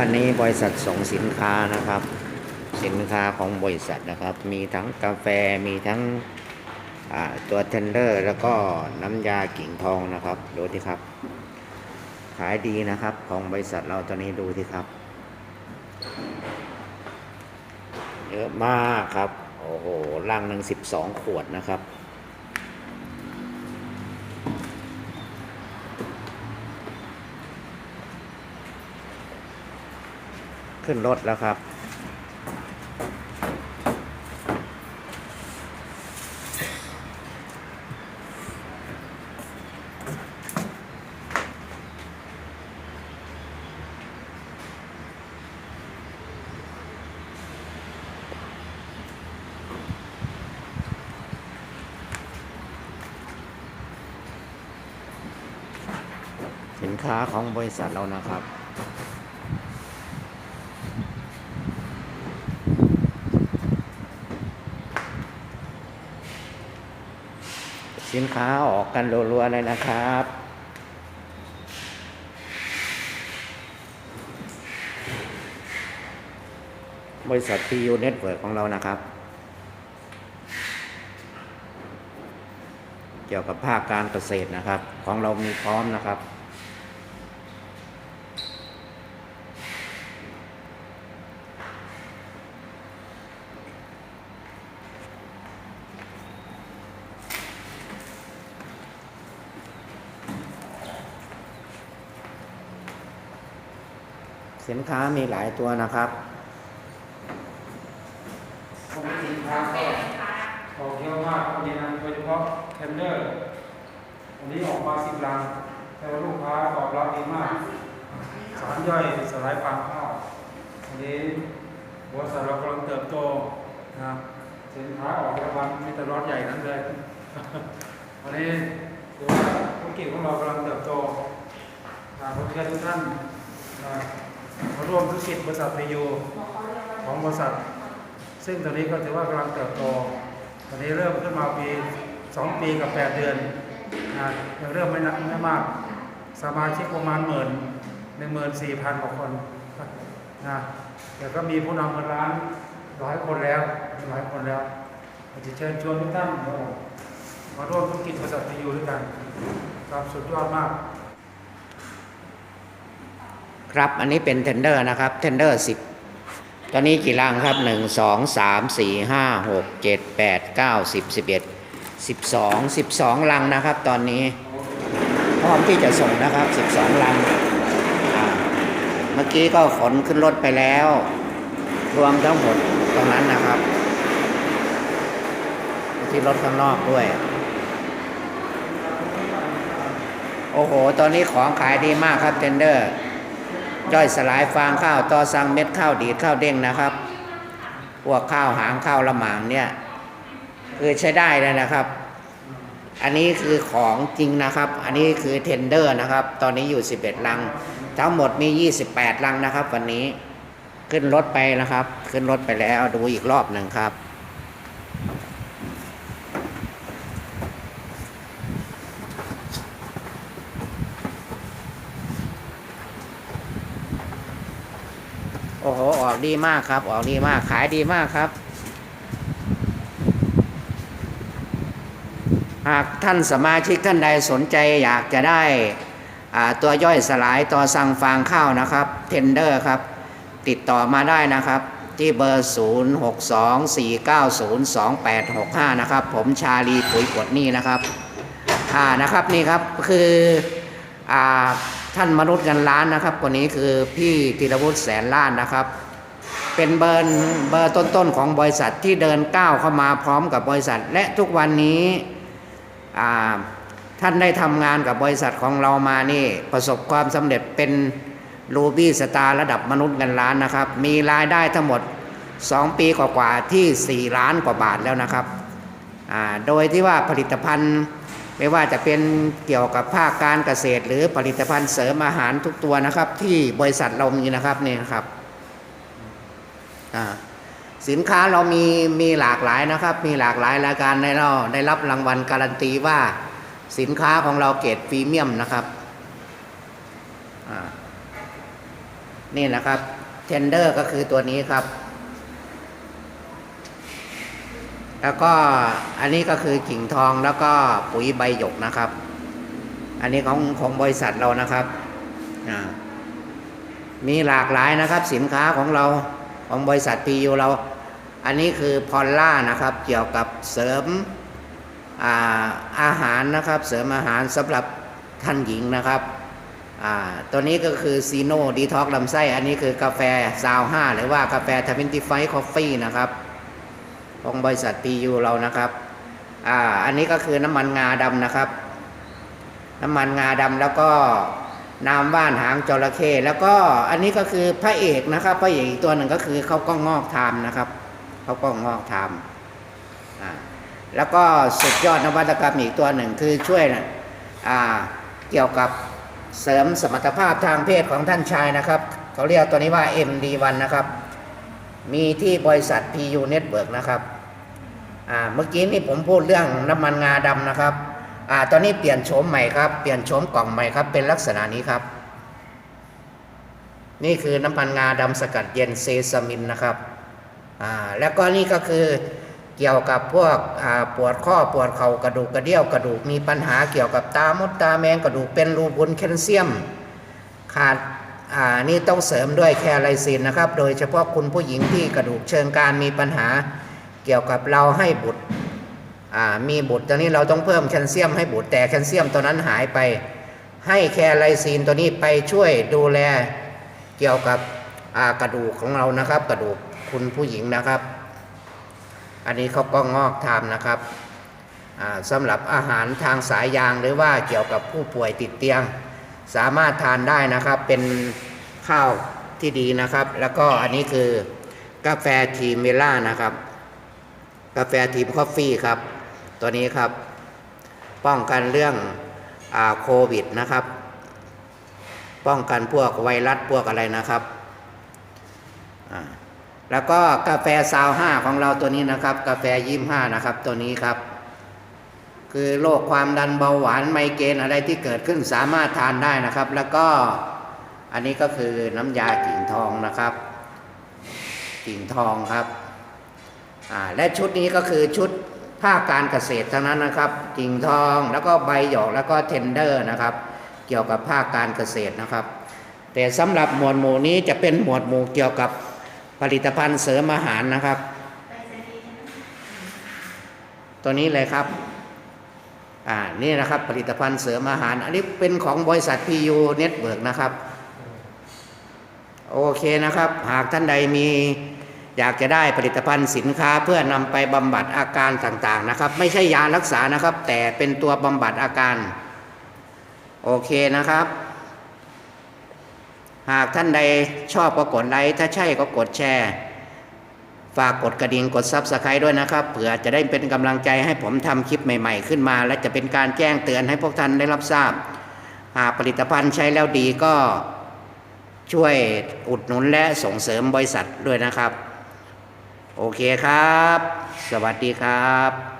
วันนี้บริษัทส่งสินค้านะครับ สินค้าของบริษัทนะครับ มีทั้งกาแฟมีทั้งตัวเทนเดอร์ แล้วก็น้ำยากิ่งทองนะครับดูที่ครับ ขายดีนะครับของบริษัทเราตอนนี้ดูที่ครับ เยอะมากครับ โอ้โหลังหนึ่งสิบสองขวดนะครับ ขึ้นรถแล้วครับสินค้าของบริษัทเรานะครับ สินค้าออกกันรัวๆเลยนะครับ บริษัท PU Network ของเรานะครับ เกี่ยวกับภาคการเกษตรนะครับ ของเรามีพร้อมนะครับ สินค้ามีหลายตัวนะครับผมมีสินค้าก็ออกเยอะมากวันนี้นะโดยเฉพาะเทนเดอร์อันนี้ออกมาสิบลัง แต่ว่าลูกค้าตอบรับดีมาก สารย่อยสลายฟางข้าวอันนี้บริษัทเรากำลังเติบโตนะสินค้าออกรางวัลมีแต่รถใหญ่นั้นเลยวันนี้ถือว่าธุรกิจของเรากำลังเติบโตนะผมเชิญทุกท่านนะ มาร่วมธุรกิจบริษัทพยูของบริษัท ซึ่งตอนนี้ก็ถือว่ากำลังเติบโตตอนนี้เริ่มขึ้นมาปี 2 ปีกับ 8 เดือนนะยังเริ่มไม่นักไม่มาก สมาชิกประมาณหมื่นหนึ่งหมื่นสี่พันกว่าคนนะแต่ก็มีผู้นำเงินล้านร้อยคนแล้วหลายคนแล้วอากจะเชิญชวนทุกท่านมาร่วมธุรกิจบริษัทพยูด้วยกันครับสุดยอดมาก ครับ อันนี้เป็นเทนเดอร์นะครับเทนเดอร์สิบตอนนี้กี่ลังครับหนึ่งสองสามสี่ห้าหกเจ็ดแปดเก้าสิบสิบเอ็ดสิบสองสิบสองลังนะครับ ตอนนี้ พร้อมที่จะส่งนะครับสิบสองลัง เมื่อกี้ก็ขนขึ้นรถไปแล้ว รวมทั้งหมดตรงนั้นนะครับ ที่รถข้างนอกด้วย โอ้โห ตอนนี้ของขายดีมากครับเทนเดอร์ ย่อยสลายฟางข้าวต่อสังเม็ดข้าวดีข้าวเด้งนะครับ พวกข้าวหางข้าวละหมางเนี่ยคือใช้ได้เลยนะครับ อันนี้คือของจริงนะครับ อันนี้คือเทนเดอร์นะครับ ตอนนี้อยู่ 11 ลัง ทั้งหมดมี 28 ลังนะครับ วันนี้ขึ้นรถไปนะครับ ขึ้นรถไปแล้วดูอีกรอบหนึ่งครับ อ้โห ออกดีมากครับ ออกดีมาก ขายดีมากครับ หากท่านสมาชิกท่านใดสนใจอยากจะได้ตัวย่อยสลายตัวสั่งฟางข้าวนะครับ เทนเดอร์ครับ ติดต่อมาได้นะครับ ที่เบอร์ 0 6 2 4 9 0 2 8 6 5 นะครับ ผมชาลีปุ๋ยกดนี่นะครับ อ่านะครับนี่ครับคืออ่า ท่านมนุษย์เงินล้านนะครับคนนี้คือพี่ธีรวุฒิแสนล้านนะครับ เป็นเบอร์เบอร์ต้นๆของบริษัทที่เดินก้าวเข้ามาพร้อมกับบริษัท และทุกวันนี้ท่านได้ทำงานกับบริษัทของเรามานี่ประสบความสำเร็จเป็นรูบี้สตาร์ระดับมนุษย์เงินล้านนะครับ มีรายได้ทั้งหมด 2 ปีกว่าๆที่ 4 ล้านกว่าบาทแล้วนะครับ โดยที่ว่าผลิตภัณฑ์ ไม่ว่าจะเป็นเกี่ยวกับภาคการเกษตร หรือผลิตภัณฑ์เสริมอาหารทุกตัวนะครับ ที่บริษัทเรามีนะครับนี่นะครับสินค้าเรามีมีหลากหลายนะครับ มีหลากหลายรายการในเราได้รับรางวัลการันตีว่าสินค้าของเราเกรดพรีเมียมนะครับนี่นะครับเทนเดอร์ก็คือตัวนี้ครับ แล้วก็อันนี้ก็คือกิ่งทองแล้วก็ปุ๋ยใบหยกนะครับ อันนี้ของของบริษัทเรานะครับมีหลากหลายนะครับ สินค้าของเราของบริษัทพียูเรา อันนี้คือพอลล่านะครับ เกี่ยวกับเสริมอาอาหารนะครับ เสริมอาหารสำหรับท่านหญิงนะครับตัวนี้ก็คือซีโนดีท็อกลำไส้ อันนี้คือกาแฟซาวห้าหรือว่ากาแฟทเวนตี้ไฟคอฟฟี่นะครับ ของบริษัท PU เรานะครับอ่าอันนี้ก็คือน้ำมันงาดำนะครับ น้ำมันงาดำแล้วก็น้ำว่านหางจระเข้แล้วก็อันนี้ก็คือพระเอกนะครับ พระเอกอีกตัวหนึ่งก็คือเขาวก็งอกทามนะครับเขาวก็งอกทามอ่าแล้วก็สุดยอดนวัตกรรมอีกตัวหนึ่งคือช่วยนะอ่าเกี่ยวกับเสริมสมรรถภาพทางเพศของท่านชายนะครับ เขาเรียกตัวนี้ว่า MD1 นะครับ มีที่บริษัท PU Network นะครับ อ่าเมื่อกี้นี่ผมพูดเรื่องน้ำมันงาดำนะครับอ่าตอนนี้เปลี่ยนโฉมใหม่ครับ เปลี่ยนโฉมกล่องใหม่ครับ เป็นลักษณะนี้ครับ นี่คือน้ำมันงาดำสกัดเย็นเซซามินนะครับอ่าแล้วก็นี่ก็คือเกี่ยวกับพวกปวดข้อปวดเข่ากระดูกกระเดี่ยวกระดูกมีปัญหาเกี่ยวกับตามดตาแมงกระดูกเป็นรูพุนแคลเซียม ขาดนี่ต้องเสริมด้วยแคลไลซินนะครับ โดยเฉพาะคุณผู้หญิงที่กระดูกเชิงกรานมีปัญหา เกี่ยวกับเราให้บุตรมีบุตรตอนนี้เราต้องเพิ่มแคลเซียมให้บุตรแต่แคลเซียมตัวนั้นหายไป ให้แคลไลซินตัวนี้ไปช่วยดูแลเกี่ยวกับกระดูกของเรานะครับ กระดูกคุณผู้หญิงนะครับ อันนี้เขาก็งอกทำนะครับสำหรับอาหารทางสายยางหรือว่าเกี่ยวกับผู้ป่วยติดเตียง สามารถทานได้นะครับเป็นข้าวที่ดีนะครับ แล้วก็อันนี้คือกาแฟทีเมล่านะครับ กาแฟทีมคอฟฟี่ครับ ตัวนี้ครับ ป้องกันเรื่องอาโควิดนะครับ ป้องกันพวกไวรัสพวกอะไรนะครับ แล้วก็กาแฟซาวห้าของเราตัวนี้นะครับ กาแฟยี่ห้านะครับ ตัวนี้ครับ คือโรคความดันเบาหวานไมเกรนอะไรที่เกิดขึ้นสามารถทานได้นะครับ แล้วก็อันนี้ก็คือน้ำยากิ่งทองนะครับ กิ่งทองครับ และชุดนี้ก็คือชุดภาคการเกษตรทั้งนั้นนะครับกิ่งทองแล้วก็ใบหยอกแล้วก็เทนเดอร์นะครับ เกี่ยวกับภาคการเกษตรนะครับ แต่สำหรับหมวดหมู่นี้จะเป็นหมวดหมู่เกี่ยวกับผลิตภัณฑ์เสริมอาหารนะครับ ตัวนี้เลยครับอ่านี่นะครับผลิตภัณฑ์เสริมอาหาร อันนี้เป็นของบริษัท PU Network นะครับ โอเคนะครับ หากท่านใดมี อยากจะได้ผลิตภัณฑ์สินค้าเพื่อนำไปบำบัดอาการต่างๆนะครับ ไม่ใช่ยารักษานะครับ แต่เป็นตัวบำบัดอาการ โอเคนะครับ หากท่านใดชอบก็กดไลค์ถ้าใช่ก็กดแชร์ฝากกดกระดิ่งกดซับสไครต์ด้วยนะครับเผื่อจะได้เป็นกำลังใจให้ผมทำคลิปใหม่ ๆ ขึ้นมา และจะเป็นการแจ้งเตือนให้พวกท่านได้รับทราบ หากผลิตภัณฑ์ใช้แล้วดีก็ช่วยอุดหนุนและส่งเสริมบริษัทด้วยนะครับ โอเคครับ สวัสดีครับ